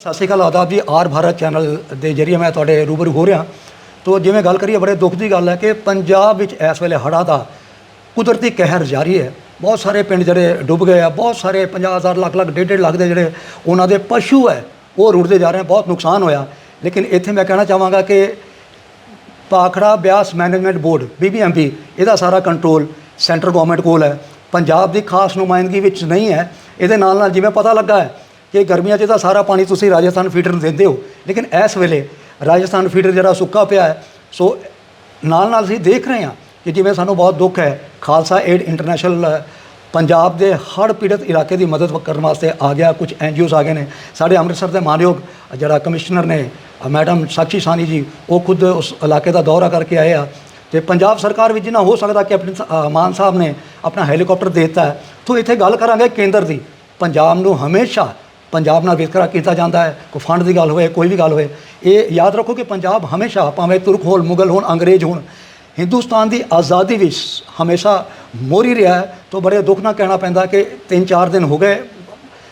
ਸਤਿ ਸ਼੍ਰੀ ਅਕਾਲ ਆਦਾਬ ਜੀ, R Bharat channel ਦੇ ਜਰੀਏ ਮੈਂ ਤੁਹਾਡੇ ਰੂਬਰੂ ਹੋ ਰਿਹਾ। ਤੋ ਜਿਵੇਂ ਗੱਲ ਕਰੀਏ, ਬੜੇ ਦੁੱਖ ਦੀ ਗੱਲ ਹੈ ਕਿ ਪੰਜਾਬ ਵਿੱਚ ਇਸ ਵੇਲੇ ਹੜ੍ਹਾਂ ਦਾ ਕੁਦਰਤੀ ਕਹਿਰ ਜਾਰੀ ਹੈ। ਬਹੁਤ ਸਾਰੇ ਪਿੰਡ ਜਿਹੜੇ ਡੁੱਬ ਗਏ ਆ, ਬਹੁਤ ਸਾਰੇ 50000 ਲੱਖ ਲੱਖ ਡੇਢ ਡੇਢ ਲੱਖ ਦੇ ਜਿਹੜੇ ਉਹਨਾਂ ਦੇ ਪਸ਼ੂ ਹੈ, ਉਹ ਰੁੜਦੇ ਜਾ ਰਹੇ ਬਹੁਤ ਨੁਕਸਾਨ ਹੋਇਆ। ਲੇਕਿਨ ਇੱਥੇ ਮੈਂ ਕਹਿਣਾ ਚਾਹਾਂਗਾ ਕਿ Bhakra Beas management board BBMP ਇਹਦਾ ਸਾਰਾ ਕੰਟਰੋਲ ਸੈਂਟਰ ਗਵਰਨਮੈਂਟ ਕੋਲ ਹੈ। ਪੰਜਾਬ ਦੀ ਖਾਸ ਨੁਮਾਇੰਦਗੀ ਵਿੱਚ ਨਹੀਂ ਹੈ। ਇਹਦੇ ਨਾਲ ਨਾਲ ਜਿਵੇਂ ਪਤਾ ਲੱਗਾ ਹੈ ਕਿ ਗਰਮੀਆਂ 'ਚ ਤਾਂ ਸਾਰਾ ਪਾਣੀ ਤੁਸੀਂ ਰਾਜਸਥਾਨ ਫੀਡਰ ਨੂੰ ਦਿੰਦੇ ਹੋ, ਲੇਕਿਨ ਇਸ ਵੇਲੇ ਰਾਜਸਥਾਨ ਫੀਡਰ ਜਿਹੜਾ ਸੁੱਕਾ ਪਿਆ ਹੈ, ਸੋ ਨਾਲ ਨਾਲ ਅਸੀਂ ਦੇਖ ਰਹੇ ਹਾਂ ਕਿ ਜਿਵੇਂ ਸਾਨੂੰ ਬਹੁਤ ਦੁੱਖ ਹੈ, ਖਾਲਸਾ ਏਡ ਇੰਟਰਨੈਸ਼ਨਲ ਪੰਜਾਬ ਦੇ ਹੜ੍ਹ ਪੀੜਤ ਇਲਾਕੇ ਦੀ ਮਦਦ ਕਰਨ ਵਾਸਤੇ ਆ ਗਿਆ ਕੁਝ ਐਨਜੀਓਸ ਆ ਗਏ ਨੇ। ਸਾਡੇ ਅੰਮ੍ਰਿਤਸਰ ਦੇ ਮਾਨਯੋਗ ਜਿਹੜਾ ਕਮਿਸ਼ਨਰ ਨੇ ਮੈਡਮ ਸਾਕਸ਼ੀ ਸਾਨੀ ਜੀ, ਉਹ ਖੁਦ ਉਸ ਇਲਾਕੇ ਦਾ ਦੌਰਾ ਕਰਕੇ ਆਏ ਆ। ਤੇ ਪੰਜਾਬ ਸਰਕਾਰ ਵੀ ਜਿੰਨਾ ਹੋ ਸਕਦਾ ਕੈਪਟਨ ਮਾਨ ਸਾਹਿਬ ਨੇ ਆਪਣਾ ਹੈਲੀਕਾਪਟਰ ਦੇ ਦਿੱਤਾ ਤਾਂ ਇੱਥੇ ਗੱਲ ਕਰਾਂਗੇ ਕੇਂਦਰ ਦੀ। ਪੰਜਾਬ ਨੂੰ ਹਮੇਸ਼ਾ ਪੰਜਾਬ ਨਾਲ ਵਿਤਕਰਾ ਕੀਤਾ ਜਾਂਦਾ ਹੈ, ਕੋਈ ਫੰਡ ਦੀ ਗੱਲ ਹੋਵੇ, ਕੋਈ ਵੀ ਗੱਲ ਹੋਵੇ, ਇਹ ਯਾਦ ਰੱਖੋ ਕਿ ਪੰਜਾਬ ਹਮੇਸ਼ਾ ਭਾਵੇਂ ਤੁਰਕ ਹੋਣ, ਮੁਗਲ ਹੋਣ, ਅੰਗਰੇਜ਼ ਹੋਣ, ਹਿੰਦੁਸਤਾਨ ਦੀ ਆਜ਼ਾਦੀ ਵਿੱਚ ਹਮੇਸ਼ਾ ਮੋਰੀ ਰਿਹਾ ਹੈ, ਤੋਂ ਬੜੇ ਦੁੱਖ ਨਾਲ ਕਹਿਣਾ ਪੈਂਦਾ ਕਿ 3-4 ਦਿਨ ਹੋ ਗਏ,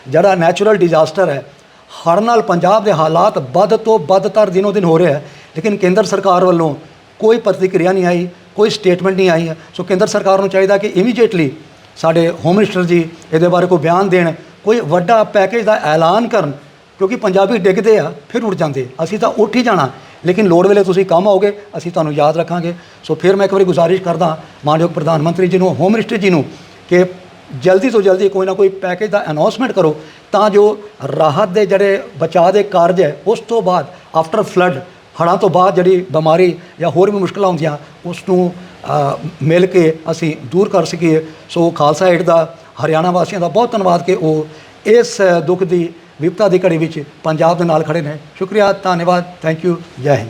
ਜਿਹੜਾ ਨੈਚੁਰਲ ਡਿਜ਼ਾਸਟਰ ਹੈ, ਹੜ੍ਹ ਨਾਲ ਪੰਜਾਬ ਦੇ ਹਾਲਾਤ ਵੱਧ ਤੋਂ ਵੱਧਤਰ ਦਿਨੋ ਦਿਨ ਹੋ ਰਿਹਾ ਹੈ, ਲੇਕਿਨ ਕੇਂਦਰ ਸਰਕਾਰ ਵੱਲੋਂ ਕੋਈ ਪ੍ਰਤੀਕਿਰਿਆ ਨਹੀਂ ਆਈ, ਕੋਈ ਸਟੇਟਮੈਂਟ ਨਹੀਂ ਆਈ, ਸੋ ਕੇਂਦਰ ਸਰਕਾਰ ਨੂੰ ਚਾਹੀਦਾ ਕਿ ਇਮੀਡੀਏਟਲੀ ਸਾਡੇ ਹੋਮ ਮਿਨਿਸਟਰ ਜੀ ਇਹਦੇ ਬਾਰੇ ਕੋਈ ਬਿਆਨ ਦੇਣ ਕੋਈ ਵੱਡਾ ਪੈਕੇਜ ਦਾ ਐਲਾਨ ਕਰਨ, ਕਿਉਂਕਿ ਪੰਜਾਬੀ ਡਿੱਗਦੇ ਆ, ਫਿਰ ਉੱਠ ਜਾਂਦੇ ਅਸੀਂ ਤਾਂ ਉੱਠ ਹੀ ਜਾਣਾ। ਲੇਕਿਨ ਲੋੜ ਵੇਲੇ ਤੁਸੀਂ ਕੰਮ ਆਓਗੇ, ਅਸੀਂ ਤੁਹਾਨੂੰ ਯਾਦ ਰੱਖਾਂਗੇ। ਸੋ ਫਿਰ ਮੈਂ ਇੱਕ ਵਾਰੀ ਗੁਜ਼ਾਰਿਸ਼ ਕਰਦਾ ਮਾਨਯੋਗ ਪ੍ਰਧਾਨ ਮੰਤਰੀ ਜੀ ਨੂੰ ਹੋਮ ਮਿਨਿਸਟਰ ਜੀ ਨੂੰ, ਕਿ ਜਲਦੀ ਤੋਂ ਜਲਦੀ ਕੋਈ ਨਾ ਕੋਈ ਪੈਕੇਜ ਦਾ ਅਨਾਉਂਸਮੈਂਟ ਕਰੋ, ਤਾਂ ਜੋ ਰਾਹਤ ਦੇ ਜਿਹੜੇ ਬਚਾਅ ਦੇ ਕਾਰਜ ਹੈ, ਉਸ ਤੋਂ ਬਾਅਦ ਆਫਟਰ ਫਲੱਡ ਹੜ੍ਹਾਂ ਤੋਂ ਬਾਅਦ ਜਿਹੜੀ ਬਿਮਾਰੀ ਜਾਂ ਹੋਰ ਵੀ ਮੁਸ਼ਕਲਾਂ ਹੁੰਦੀਆਂ ਉਸ ਨੂੰ ਮਿਲ ਕੇ ਅਸੀਂ ਦੂਰ ਕਰ ਸਕੀਏ। ਸੋ ਖਾਲਸਾ ਏਡ ਦਾ ਹਰਿਆਣਾ ਵਾਸੀਆਂ ਦਾ ਬਹੁਤ ਧੰਨਵਾਦ ਕਿ ਉਹ ਇਸ ਦੁੱਖ ਦੀ ਵਿਪਤਾ ਦੀ ਘੜੀ ਵਿੱਚ ਪੰਜਾਬ ਦੇ ਨਾਲ ਖੜੇ ਨੇ। ਸ਼ੁਕਰੀਆ, ਧੰਨਵਾਦ। ਥੈਂਕ ਯੂ ਜੈ ਹਿੰਦ